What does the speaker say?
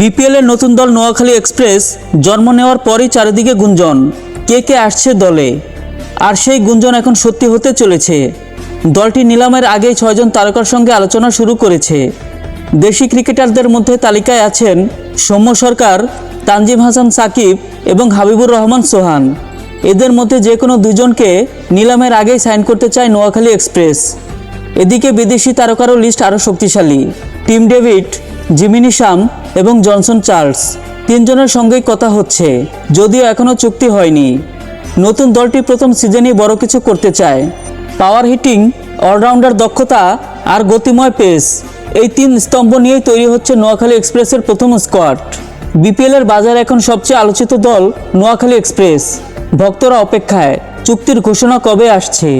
BPL এর নতুন দল নোয়াখালী এক্সপ্রেস জন্ম নেওয়ার পরই চারিদিকে গুঞ্জন। কে কে আসছে দলে? আর সেই গুঞ্জন এখন সত্যি হতে চলেছে। দলটি নিলামের আগেই ছয়জন তারকার সঙ্গে আলোচনা শুরু করেছে। দেশি ক্রিকেটারদের মধ্যে তালিকায় আছেন সৌম্য সরকার, তানজিম হাসান সাকিব এবং হাবিবুর রহমান সোহান। এদের মধ্যে যে কোনো দুজনকে নিলামের আগেই সাইন করতে চায় নোয়াখালী এক্সপ্রেস। এদিকে বিদেশি তারকারও লিস্ট আরও শক্তিশালী। টিম ডেভিড, জিমিনি শাম এবং জনসন চার্লস তিনজনের সঙ্গেই কথা হচ্ছে, যদিও এখনও চুক্তি হয়নি। নতুন দলটি প্রথম সিজনেই বড় কিছু করতে চায়। পাওয়ার হিটিং, অলরাউন্ডার দক্ষতা আর গতিময় পেস, এই তিন স্তম্ভ নিয়েই তৈরি হচ্ছে নোয়াখালী এক্সপ্রেসের প্রথম স্কোয়াড। বিপিএলের বাজারে এখন সবচেয়ে আলোচিত দল নোয়াখালী এক্সপ্রেস। ভক্তরা অপেক্ষায়, চুক্তির ঘোষণা কবে আসছে?